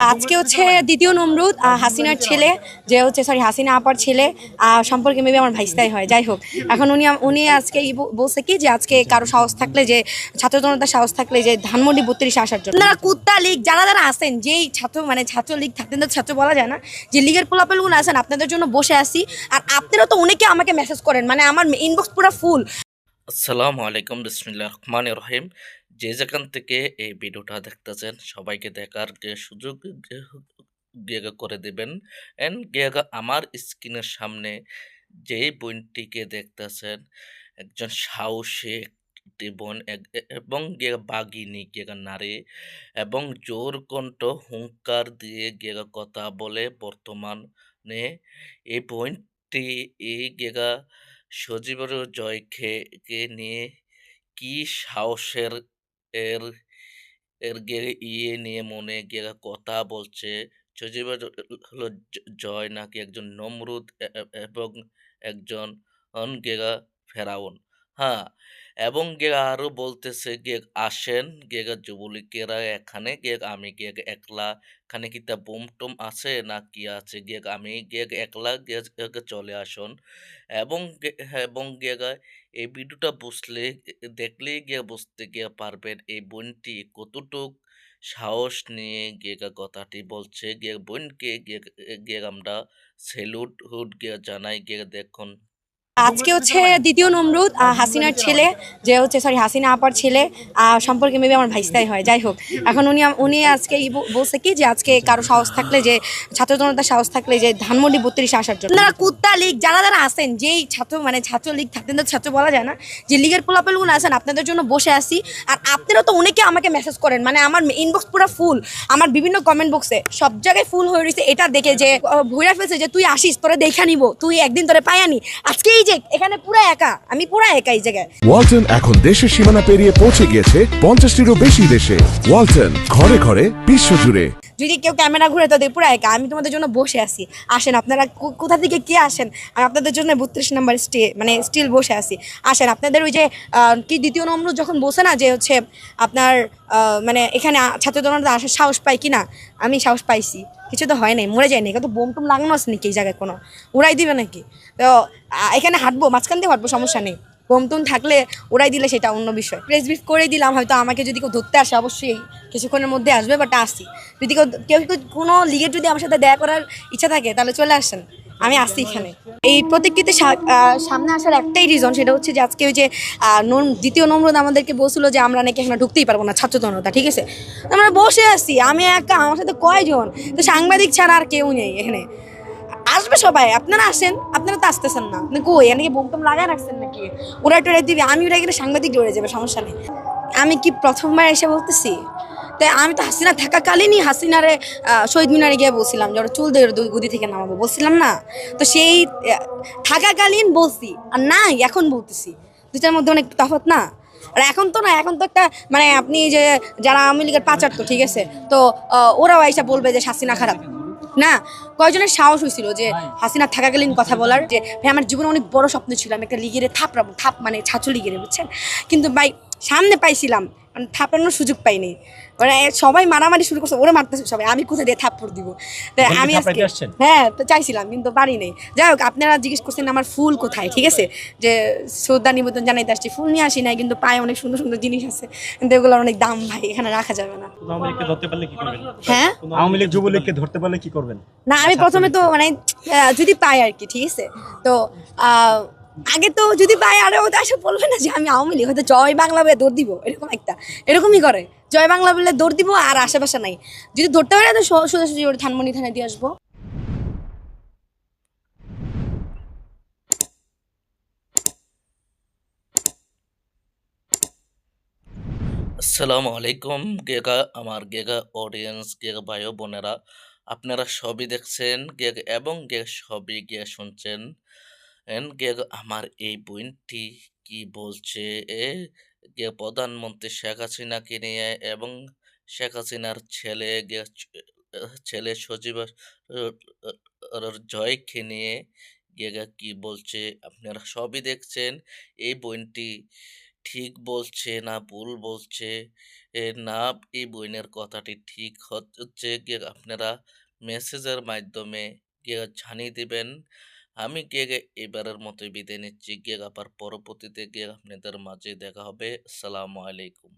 আজকে হচ্ছে দ্বিতীয় নমরুদ হাসিনার ছেলে, যে হচ্ছে সরি হাসিনা আপার ছেলে সম্পর্কে মেবি আমার ভাইস্তাই হয় যাই হোক এখন উনি উনি আজকে বলছে কি, যে আজকে কারও সাহস থাকলে যে, ছাত্র জনতার সাহস থাকলে যে ধানমন্ডি বত্রিশে আসার জন্য। আপনারা কুত্তা লীগ, যারা যারা আছেন, যেই ছাত্র মানে ছাত্র লীগ থাকতেন ছাত্র বলা যায় না, যে লীগের পোলাপেলগুলো আছেন, আপনাদের জন্য বসে আছি। আর আপনারা তো অনেকে আমাকে মেসেজ করেন মানে আমার ইনবক্স পুরো ফুল আসসালামু আলাইকুম বিসমিল্লাহ রহমান রহিম। যে যেখান থেকে এই ভিডিওটা দেখতেছেন, সবাইকে দেখার যে সুযোগ গেগা করে দেবেন। এন্ড গেগা আমার স্ক্রিনের সামনে যে বোনটিকে দেখতেছেন, একজন সাহসী একটি বোন এবং গেগা বাগিনী গেগা নারী, এবং জোর কণ্ঠ, হুঙ্কার দিয়ে গেগা কথা বলে বর্তমানে এই বোনটি এই গেগা সজীবের জয়কে নিয়ে কি সাহসের এর এর গে ইয়ে নিয়ে মনে গিয়ে কথা বলছে? সজীবের হলো জয় নাকি একজন নমরুদ এবং একজন অনগেগা ফেরাউন? হ্যাঁ এবং গেগা আরও বলতেছে গে আসেন গেগা যুবলীগেরা এখানে গে আমি গে একলা এখানে কি তা বোম টোম আছে না কি আছে গে আমি গে একলা গে গে চলে আসুন। এবং গে- হ্যাঁ, এবং গেগা এই ভিডিওটা বুঝলে দেখলেই গিয়ে বুঝতে গিয়ে পারবেন এই বোনটি কতটুক সাহস নিয়ে গিয়ে কথাটি বলছে। গে বোনকে গে গে আমরা সেলুট হুড গিয়ে জানাই গিয়ে দেখুন আজকে হচ্ছে দ্বিতীয় নমরুদ হাসিনার ছেলে, যে হচ্ছে সরি হাসিনা আপার ছেলে সম্পর্কে মেবি আমার ভাইস্তাই হয়, যাই হোক। এখন উনি উনি আজকে বলছে কি যে আজকে কারও সাহস থাকলে যে, ছাত্র জনতার সাহস থাকলে যে ধানমন্ডি বত্রিশে আসার জন্য। আপনারা কুত্তা লীগ, যারা যারা আসেন যেই ছাত্র মানে ছাত্র লীগ থাকতেন, তো ছাত্র বলা যায় না, যে লীগের পোলাপেলগুলো আছেন, আপনাদের জন্য বসে আসি আর আপনারা তো অনেকে আমাকে মেসেজ করেন মানে আমার ইনবক্স পুরো ফুল আমার বিভিন্ন কমেন্ট বক্সে সব জায়গায় ফুল হয়ে রয়েছে, এটা দেখে যে ভুইরা ফেলছে যে, তুই আসিস, তোরা দেখা নিব, তুই একদিন তোরে পায়ানি আজকে এই যে এখানে পুরো একা, আমি পুরো একা এই জায়গায়। ওয়ালটন এখন দেশের সীমানা পেরিয়ে পৌঁছে গিয়েছে পঞ্চাশটিরও বেশি দেশে। ওয়ালটন ঘরে ঘরে বিশ্বজুড়ে। যদি কেউ ক্যামেরা ঘুরে তাদের পুরো একা, আমি তোমাদের জন্য বসে আছি। আসেন, আপনারা কোথা থেকে কে আসেন? আমি আপনাদের জন্য বত্রিশ নাম্বার স্টে মানে স্টিল বসে আছি। আসেন, আপনাদের ওই যে কি দ্বিতীয় নম্বর যখন বসে না যে হচ্ছে আপনার মানে এখানে আ- ছাত্র জনতা আসার সাহস পাই কি না আমি সাহস পাইছি। কিছু তো হয় নাই, মরে যায় নাই। কত বোম টোম লাগানো আছে নাকি এই জায়গায় কোনো? উড়াই দিবে নাকি? তো এখানে হাঁটবো, মাঝখান দিয়ে হাঁটবো, সমস্যা নেই। বোম টোম থাকলে উড়াই দিলে সেটা অন্য বিষয়। প্রেস ব্রিফ করে দিলাম, হয়তো আমাকে যদি কেউ ধরতে আসে, অবশ্যই কিছুক্ষণের মধ্যে আসবে বাট আসি যদি কেউ কেউ কোনো লিগের যদি আমার সাথে দেখা করার ইচ্ছা থাকে, তাহলে চলে আসেন। আমি আসছি এখানে। এই প্রত্যেকটিতে সা- সামনে আসার একটাই রিজন সেটা হচ্ছে যে আজকে ওই যে দ্বিতীয় নম্বর আমাদেরকে বলছিল যে আমরা নাকি এখানে ঢুকতেই পারব না, ছাত্র জনতা, ঠিক আছে? আমরা বসে আছি, আমি একা, আমার সাথে কয়জন? তো সাংবাদিক ছাড়া আর কেউ নেই এখানে। আসবে সবাই, আপনারা আসেন, আপনারা তো আসতেছেন না। আপনি কই, এনাকে বোমটম লাগায় রাখছেন নাকি? ওরা টোরা দিবে, আমি ওরা গেলে সাংবাদিক ডরে যাবে, সমস্যা নেই। আমি কি প্রথমবার এসে বলতেছি? তাই আমি তো হাসিনা থাকাকালীনই হাসিনারে শহীদ মিনারে গিয়ে বলছিলাম যে ওরা চুল দিয়ে গুদি থেকে নামাবো, বলছিলাম না? তো সেই থাকাকালীন বলছি, আর নাই, এখন বলতেছি। দুটার মধ্যে অনেক তফাৎ না? আর এখন তো না, এখন তো একটা মানে আপনি যে, যারা আওয়ামী লীগের পাচার তো ঠিক আছে? তো ওরাও এসে বলবে যে হাসিনা খারাপ। না কয়জনের সাহস হয়েছিল যে হাসিনা থাকাকালীন কথা বলার যে ভাই আমার জীবনে অনেক বড় স্বপ্ন ছিল আমি একটা লিগেরে থাপড়াবো থাপ মানে ছাত্র লিগেরে বুঝছেন? কিন্তু ভাই সামনে পাইছিলাম মানে থাপড়ানোর সুযোগ পাইনি। মানে সবাই মারামারি শুরু করছে ওরা মারতেছে সবাই আমি কোথায় দিয়ে থাপ্পড় দিব? তাই আমি আজকে হ্যাঁ তো চাইছিলাম কিন্তু পারি নাই। যাই হোক আপনারা জিজ্ঞেস করছেন আমার ফুল কোথায় ঠিক আছে? যে শ্রদ্ধা নিবেদন জানাইতে আসছি ফুল নিয়ে আসি নাই কিন্তু পায়ে অনেক সুন্দর সুন্দর জিনিস আছে কিন্তু এগুলোর অনেক দাম ভাই এখানে রাখা যাবে না। হ্যাঁ? আওয়ামী লীগ যুবলীগকে ধরতে পারলে কি করবেন? না আমি প্রথমে তো মানে যদি পাই আর কি ঠিক আছে? তো আহ, আগে তো যদি পাই, আরে ওটা এসে বলবে না যে আমি আওয়ামী লীগ, হয়তো জয় বাংলা বলে দৌড় দিব, এরকম একটা, এরকমই করে। জয় বাংলা বলে দৌড় দিব আর আশেপাশে নাই। যদি ধরতে পারে, তো সোজাসুজি ওর ধানমন্ডি থানায় দিয়ে আসব। আসসালামু আলাইকুম, গেগা, আমার গেগা অডিয়েন্স গেগা ভাই ও বোনেরা। আপনারা সবই দেখছেন, গেগ এবং গে সবই গিয়ে শুনছেন। গেগ আমার এই বোনটি কি বলছে? এ, গে, প্রধানমন্ত্রী শেখ হাসিনাকে নিয়ে এবং শেখ হাসিনার ছেলে, গে, ছেলে সজীব জয়কে নিয়ে গেগা কি বলছে? আপনারা সবই দেখছেন। এই বোনটি ঠিক বলছে না ভুল বলছে? না, এই বইনের কথাটি ঠিক হচ্ছে? আপনারা মেসেজের মাধ্যমে গিয়ে জানিয়ে দিবেন। আমি গিয়ে গে, এবারের মতোই বিদায় নিচ্ছি। গিয়ে আবার পরবর্তীতে গিয়ে আপনাদের মাঝে দেখা হবে। সালামু আলাইকুম।